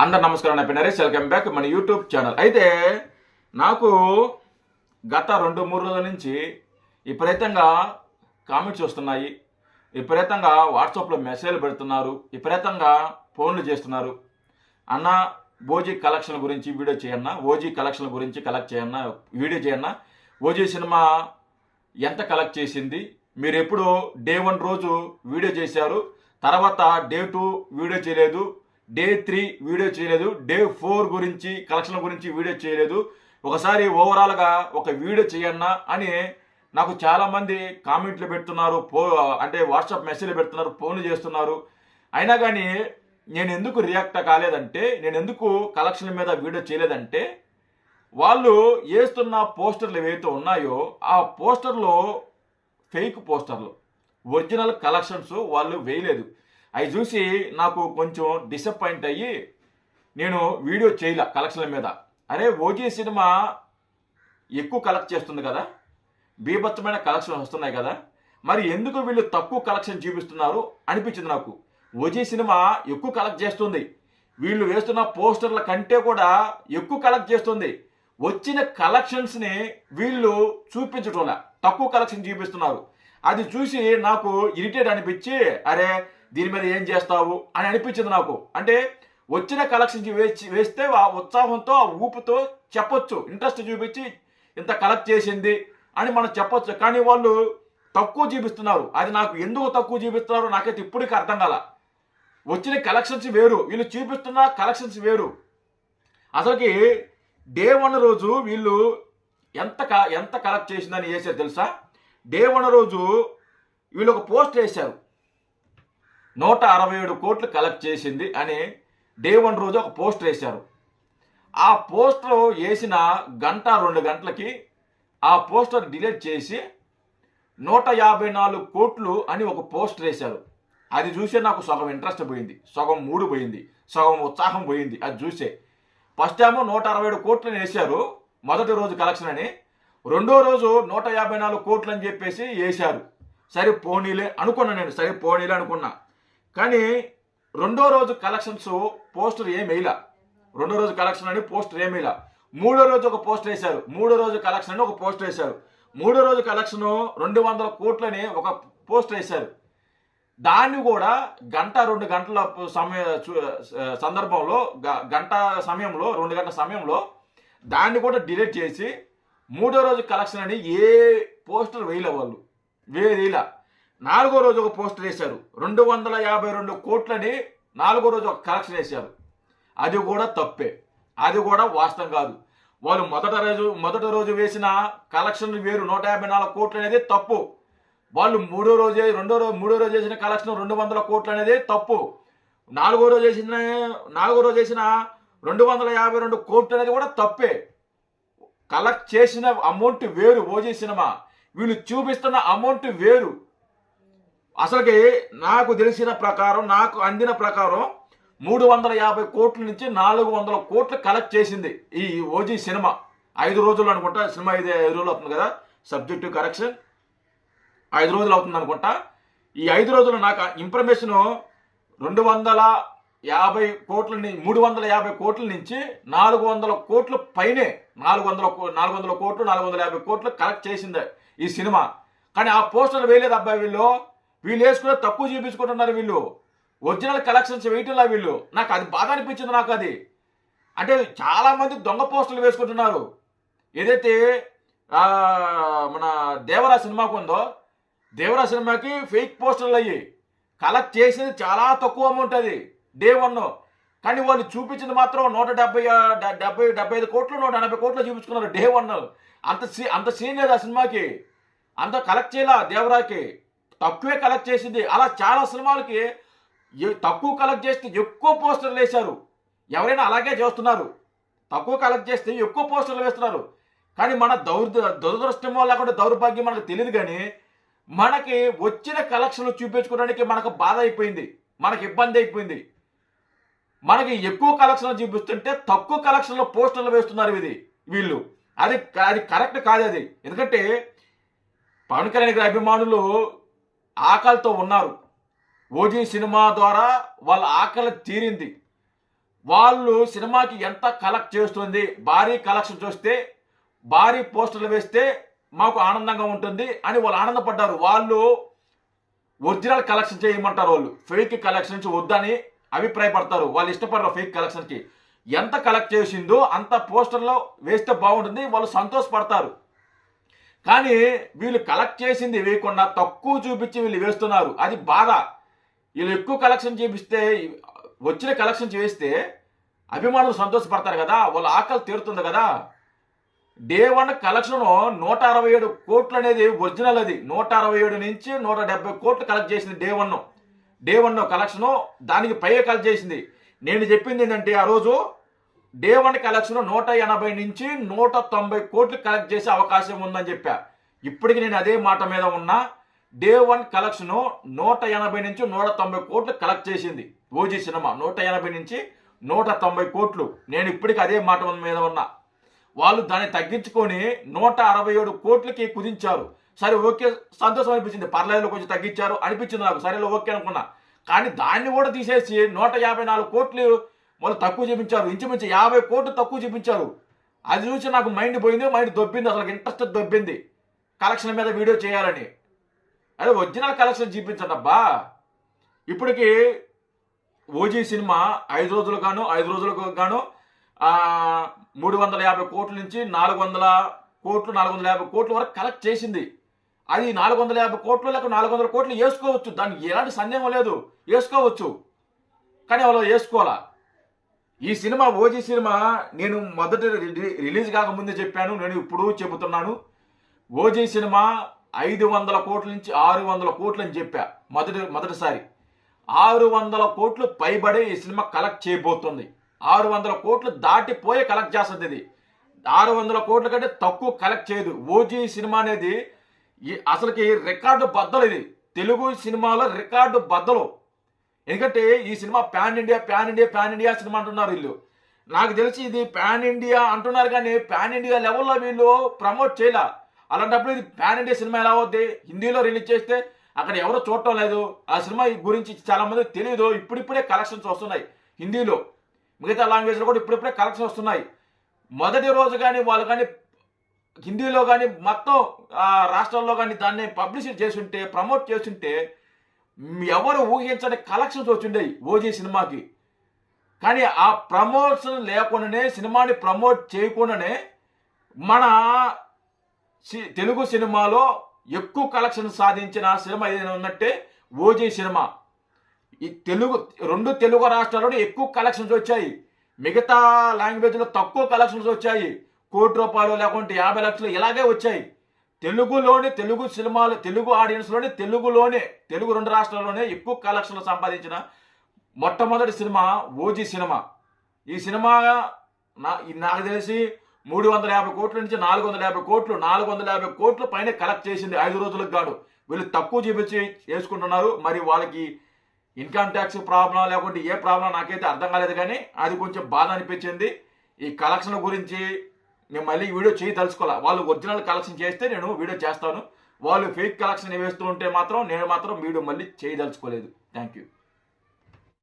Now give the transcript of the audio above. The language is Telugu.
అందరు నమస్కారం నా పేరు నరేష్ వెల్కమ్ బ్యాక్ మన యూట్యూబ్ ఛానల్. అయితే నాకు గత రెండు మూడు రోజుల నుంచి విపరీతంగా కామెంట్స్ వస్తున్నాయి. విపరీతంగా వాట్సాప్లో మెసేజ్లు పెడుతున్నారు. విపరీతంగా ఫోన్లు చేస్తున్నారు. అన్న ఓజీ కలెక్షన్ గురించి వీడియో చేయన్నా ఓజీ కలెక్షన్ గురించి కలెక్ట్ చేయన్నా వీడియో చేయన్నా ఓజీ సినిమా ఎంత కలెక్ట్ చేసింది మీరు ఎప్పుడు డే వన్ రోజు వీడియో చేశారు తర్వాత డే టూ వీడియో చేయలేదు డే త్రీ వీడియో చేయలేదు డే ఫోర్ గురించి కలెక్షన్ గురించి వీడియో చేయలేదు. ఒకసారి ఓవరాల్గా ఒక వీడియో చేయన్నా అని నాకు చాలామంది కామెంట్లు పెడుతున్నారు పో అంటే వాట్సాప్ మెసేజ్లు పెడుతున్నారు ఫోన్లు చేస్తున్నారు. అయినా కానీ నేను ఎందుకు రియాక్ట్ కాలేదంటే నేను ఎందుకు కలెక్షన్ మీద వీడియో చేయలేదంటే వాళ్ళు వేస్తున్న పోస్టర్లు ఏవైతే ఉన్నాయో ఆ పోస్టర్లో ఫేక్ పోస్టర్లు ఒరిజినల్ కలెక్షన్స్ వాళ్ళు వేయలేదు. అవి చూసి నాకు కొంచెం డిసప్పాయింట్ అయ్యి నేను వీడియో చేయలే కలెక్షన్ల మీద. అరే ఓజీ సినిమా ఎక్కువ కలెక్ట్ చేస్తుంది కదా? బీభత్సమైన కలెక్షన్ వస్తున్నాయి కదా? మరి ఎందుకు వీళ్ళు తక్కువ కలెక్షన్ చూపిస్తున్నారు? అనిపించింది నాకు. ఓజీ సినిమా ఎక్కువ కలెక్ట్ చేస్తుంది. వీళ్ళు వేస్తున్న పోస్టర్ల కంటే కూడా ఎక్కువ కలెక్ట్ చేస్తుంది. వచ్చిన కలెక్షన్స్ని వీళ్ళు చూపించటంలా. తక్కువ కలెక్షన్ చూపిస్తున్నారు. అది చూసి నాకు ఇరిటేట్ అనిపించి అరే దీని మీద ఏం చేస్తావు అని అనిపించింది నాకు. అంటే వచ్చిన కలెక్షన్స్ వేసి వేస్తే ఆ ఉత్సాహంతో ఆ ఊపుతో చెప్పొచ్చు. ఇంట్రెస్ట్ చూపించి ఇంత కలెక్ట్ చేసింది అని మనం చెప్పొచ్చు. కానీ వాళ్ళు తక్కువ చూపిస్తున్నారు. అది నాకు ఎందుకు తక్కువ చూపిస్తున్నారో? నాకైతే ఇప్పటికీ అర్థం కాల. వచ్చిన కలెక్షన్స్ వేరు. వీళ్ళు చూపిస్తున్న కలెక్షన్స్ వేరు. అసలుకి డే వన్ రోజు వీళ్ళు ఎంత క ఎంత కలెక్ట్ చేసిందని వేసారు తెలుసా? డే వన్ రోజు వీళ్ళు ఒక పోస్ట్ వేశారు. నూట అరవై ఏడు కోట్లు కలెక్ట్ చేసింది అని డే వన్ రోజు ఒక పోస్టర్ వేశారు. ఆ పోస్టర్ వేసిన గంట రెండు గంటలకి ఆ పోస్టర్ డిలీట్ చేసి నూట యాభై నాలుగు కోట్లు అని ఒక పోస్టర్ వేశారు. అది చూసే నాకు సగం ఇంట్రెస్ట్ పోయింది సగం మూడు పోయింది సగం ఉత్సాహం పోయింది అది చూసే. ఫస్ట్ ఏమో నూట అరవై ఏడు కోట్లు వేశారు మొదటి రోజు కలెక్షన్ అని. రెండో రోజు నూట యాభై నాలుగు కోట్లు అని చెప్పేసి వేశారు. సరే పోనీలే అనుకున్నా నేను సరే పోనీలే అనుకున్నా. కానీ రెండో రోజు కలెక్షన్స్ పోస్టర్ ఏం రెండో రోజు కలెక్షన్ అని పోస్టర్ ఏం మూడో రోజు ఒక పోస్టర్ వేశారు. మూడో రోజు కలెక్షన్ అని ఒక పోస్టర్ వేశారు. మూడో రోజు కలెక్షన్ రెండు వందల కోట్లని ఒక పోస్టర్ వేశారు. దాన్ని కూడా గంట రెండు గంటల సమయ సందర్భంలో గ- గంట సమయంలో రెండు గంటల సమయంలో దాన్ని కూడా డిలీట్ చేసి మూడో రోజు కలెక్షన్ అని ఏ పోస్టర్ వేయలే వాళ్ళు. వేరేలా నాలుగో రోజు ఒక పోస్టర్ వేశారు. రెండు వందల యాభై రెండు కోట్లని నాలుగో రోజు ఒక కలెక్షన్ వేశారు. అది కూడా తప్పే. అది కూడా వాస్తవం కాదు. వాళ్ళు మొదట రోజు మొదటి రోజు వేసిన కలెక్షన్ వేరు. నూట యాభై నాలుగు కోట్లు అనేది తప్పు. వాళ్ళు మూడో రోజు రెండో రోజు మూడో రోజు చేసిన కలెక్షన్ రెండు వందల కోట్లు అనేది తప్పు. నాలుగో రోజు చేసిన నాలుగో రోజు చేసిన రెండు వందల యాభై రెండు కోట్లు అనేది కూడా తప్పే. కలెక్ట్ చేసిన అమౌంట్ వేరు. ఓజీ సినిమా. వీళ్ళు చూపిస్తున్న అమౌంట్ వేరు. అసలుకి నాకు తెలిసిన ప్రకారం నాకు అందిన ప్రకారం మూడు వందల యాభై కోట్ల నుంచి నాలుగు వందల కోట్లు కలెక్ట్ చేసింది ఈ ఓజీ సినిమా. ఐదు రోజులు అనుకుంటా సినిమా ఐదు ఐదు రోజులు అవుతుంది కదా సబ్జెక్టివ్ కరెక్షన్. ఐదు రోజులు అవుతుంది అనుకుంటా. ఈ ఐదు రోజులు నాకు ఇన్ఫర్మేషన్ రెండు వందల యాభై కోట్ల మూడు వందల యాభై కోట్ల నుంచి నాలుగు వందల కోట్ల పైనే నాలుగు వందల కో- నాలుగు వందల కోట్లు నాలుగు వందల యాభై కోట్లు కలెక్ట్ చేసింది ఈ సినిమా. కానీ ఆ పోస్టర్ వేయలేదు అబ్బాయి వీళ్ళు. వీళ్ళు వేసుకున్న తక్కువ చూపించుకుంటున్నారు వీళ్ళు. ఒరిజినల్ కలెక్షన్స్ వేయటంలా వీళ్ళు. నాకు అది బాగా అనిపించింది నాకు అది. అంటే చాలామంది దొంగ పోస్టర్లు వేసుకుంటున్నారు. ఏదైతే మన దేవరా సినిమాకు ఉందో దేవరా సినిమాకి ఫేక్ పోస్టర్లు అయ్యి కలెక్ట్ చేసేది చాలా తక్కువ అమౌంట్ అది డే వన్. కానీ వాళ్ళు చూపించింది మాత్రం నూట డెబ్బై డెబ్బై డెబ్బై ఐదు కోట్లు నూట ఎనభై కోట్లు చూపించుకున్నారు డే వన్. అంత సీ అంత సీన్ లేదు ఆ సినిమాకి. అంత కలెక్ట్ చేయాల దేవరాకి? తక్కువే కలెక్ట్ చేసింది. అలా చాలా సినిమాలకి తక్కువ కలెక్ట్ చేస్తే ఎక్కువ పోస్టర్లు వేశారు. ఎవరైనా అలాగే చేస్తున్నారు. తక్కువ కలెక్ట్ చేస్తే ఎక్కువ పోస్టర్లు వేస్తున్నారు. కానీ మన దౌర్ దురదృష్టమో లేకుండా దౌర్భాగ్యం మనకు తెలియదు కానీ మనకి వచ్చిన కలెక్షన్లు చూపించుకోవడానికి మనకు బాధ అయిపోయింది. మనకి ఇబ్బంది అయిపోయింది. మనకి ఎక్కువ కలెక్షన్లు చూపిస్తుంటే తక్కువ కలెక్షన్లో పోస్టర్లు వేస్తున్నారు ఇది వీళ్ళు. అది అది కరెక్ట్ కాదు అది. ఎందుకంటే పవన్ కళ్యాణ్ గారి అభిమానులు ఆకలితో ఉన్నారు. ఓజీ సినిమా ద్వారా వాళ్ళ ఆకలి తీరింది. వాళ్ళు సినిమాకి ఎంత కలెక్ట్ చేస్తుంది భారీ కలెక్షన్ చూస్తే భారీ పోస్టర్లు వేస్తే మాకు ఆనందంగా ఉంటుంది అని వాళ్ళు ఆనందపడ్డారు. వాళ్ళు ఒరిజినల్ కలెక్షన్ చేయమంటారు వాళ్ళు. ఫేక్ కలెక్షన్స్ వద్దని అభిప్రాయపడతారు. వాళ్ళు ఇష్టపడరు ఫేక్ కలెక్షన్కి. ఎంత కలెక్ట్ చేసిందో అంత పోస్టర్లో వేస్తే బాగుంటుంది. వాళ్ళు సంతోషపడతారు. కానీ వీళ్ళు కలెక్ట్ చేసింది వేయకుండా తక్కువ చూపించి వీళ్ళు వేస్తున్నారు. అది బాధ. వీళ్ళు ఎక్కువ కలెక్షన్ చూపిస్తే వచ్చిన కలెక్షన్ చేస్తే అభిమానులు సంతోషపడతారు కదా వాళ్ళ ఆకలి తీరుతుంది కదా. డే వన్ కలెక్షన్ నూట అరవై ఏడు కోట్లు అనేది ఒరిజినల్ అది. నూట అరవై ఏడు నుంచి నూట డెబ్బై కోట్లు కలెక్ట్ చేసింది day one day one collection దానికి పైగా కలెక్ట్ చేసింది. నేను చెప్పింది ఏంటంటే ఆ రోజు డే వన్ కలెక్షన్ నూట ఎనభై నుంచి నూట తొంభై కోట్లు కలెక్ట్ చేసే అవకాశం ఉందని చెప్పా. ఇప్పటికి నేను అదే మాట మీద ఉన్నా డే వన్ కలెక్షన్ నూట ఎనభై నుంచి నూట తొంభై కోట్లు కలెక్ట్ చేసింది ఓజీ సినిమా. నూట ఎనభై నుంచి నూట తొంభై కోట్లు. నేను ఇప్పటికి అదే మాట మీద ఉన్నా. వాళ్ళు దాన్ని తగ్గించుకొని నూట అరవై ఏడు కోట్లకి కుదించారు. సరే ఓకే సంతోషం అనిపించింది. పర్లేదు కొంచెం తగ్గించారు. అనిపించింది నాకు. సరే ఓకే అనుకున్నా. కానీ దాన్ని కూడా తీసేసి నూట యాభై నాలుగు కోట్లు వాళ్ళు తక్కువ చూపించారు ఇంచుమించు యాభై కోట్లు తక్కువ చూపించారు. అది చూసి నాకు మైండ్ పోయింది మైండ్ దొబ్బింది అసలు ఇంట్రెస్ట్ దొబ్బింది. కలెక్షన్ మీద వీడియో చేయాలని. అదే ఒరిజినల్ కలెక్షన్ చూపించండి అబ్బా. ఇప్పటికి ఓజీ సినిమా ఐదు రోజులు గాను ఐదు రోజులకు గాను మూడు వందల యాభై కోట్ల నుంచి నాలుగు వందల కోట్లు నాలుగు వందల యాభై కోట్ల వరకు కలెక్ట్ చేసింది. అది నాలుగు వందల యాభై కోట్లు లేక నాలుగు వందల కోట్లు వేసుకోవచ్చు. దానికి ఎలాంటి సందేహం లేదు. వేసుకోవచ్చు. కానీ వాళ్ళు వేసుకోవాలా? ఈ సినిమా ఓజీ సినిమా నేను మొదటి రిలీజ్ కాకముందే చెప్పాను నేను ఇప్పుడు చెబుతున్నాను. ఓజీ సినిమా ఐదు వందల కోట్ల నుంచి ఆరు వందల కోట్లు అని చెప్పా మొదటి మొదటిసారి. ఆరు వందల కోట్లు పైబడే ఈ సినిమా కలెక్ట్ చేయబోతుంది. ఆరు వందల కోట్లు దాటిపోయే కలెక్ట్ చేస్తుంది ఇది. ఆరు వందల కోట్ల కంటే తక్కువ కలెక్ట్ చేయదు. ఓజీ సినిమా అనేది ఈ అసలుకి రికార్డు బద్దలు ఇది. తెలుగు సినిమాలో రికార్డు బద్దలు. ఎందుకంటే ఈ cinema pan India pan India pan India cinema అంటున్నారు వీళ్ళు. నాకు తెలిసి ఇది ప్యాన్ ఇండియా అంటున్నారు కానీ ప్యాన్ ఇండియా లెవెల్లో వీళ్ళు ప్రమోట్ చేయలే. అలాంటప్పుడు ఇది ప్యాన్ ఇండియా సినిమా ఎలా అవుద్ది? హిందీలో రిలీజ్ చేస్తే అక్కడ ఎవరు చూడటం లేదు. ఆ సినిమా గురించి చాలా మంది తెలియదు ఇప్పుడిప్పుడే కలెక్షన్స్ వస్తున్నాయి హిందీలో. మిగతా లాంగ్వేజ్లో కూడా ఇప్పుడిప్పుడే కలెక్షన్స్ వస్తున్నాయి. మొదటి రోజు కానీ వాళ్ళు కానీ హిందీలో కానీ మొత్తం రాష్ట్రాల్లో కానీ దాన్ని పబ్లిసిటీ చేస్తుంటే ప్రమోట్ చేస్తుంటే ఎవరు ఊహించని కలెక్షన్స్ వచ్చిండేవి ఓజీ సినిమాకి. కానీ ఆ ప్రమోషన్ లేకుండానే సినిమాని ప్రమోట్ చేయకుండానే మన సి- తెలుగు సినిమాలో ఎక్కువ కలెక్షన్ సాధించిన సినిమా ఏదైనా ఉన్నట్టే ఓజీ సినిమా. ఈ తెలుగు రెండు తెలుగు రాష్ట్రాల్లోనే ఎక్కువ కలెక్షన్స్ వచ్చాయి. మిగతా లాంగ్వేజ్లో తక్కువ కలెక్షన్స్ వచ్చాయి. కోటి రూపాయలు లేకుంటే యాభై లక్షలు ఇలాగే వచ్చాయి. తెలుగులోని తెలుగు సినిమాలు తెలుగు ఆడియన్స్లోని తెలుగులోనే తెలుగు రెండు రాష్ట్రాల్లోనే ఎక్కువ కలెక్షన్లు సంపాదించిన మొట్టమొదటి సినిమా ఓజీ సినిమా. ఈ సినిమా నా ఈ నాకు తెలిసి మూడు వందల యాభై కోట్ల నుంచి నాలుగు వందల యాభై కోట్లు నాలుగు వందల యాభై కోట్ల పైన కలెక్ట్ చేసింది ఐదు రోజులకు గాను. వీళ్ళు తక్కువ చూపించి చేసుకుంటున్నారు. మరి వాళ్ళకి ఇన్కమ్ ట్యాక్స్ ప్రాబ్లం లేకుంటే ఏ ప్రాబ్లం నాకైతే అర్థం కాలేదు కానీ అది కొంచెం బాధ అనిపించింది. ఈ కలెక్షన్ గురించి నేను మళ్ళీ వీడియో చేయి వాళ్ళు ఒరిజినల్ కలెక్షన్ చేస్తే నేను వీడియో చేస్తాను. వాళ్ళు ఫేక్ కలెక్షన్ వేస్తూ ఉంటే మాత్రం నేను మాత్రం వీడియో మళ్ళీ చేయదలుచుకోలేదు థ్యాంక్ యూ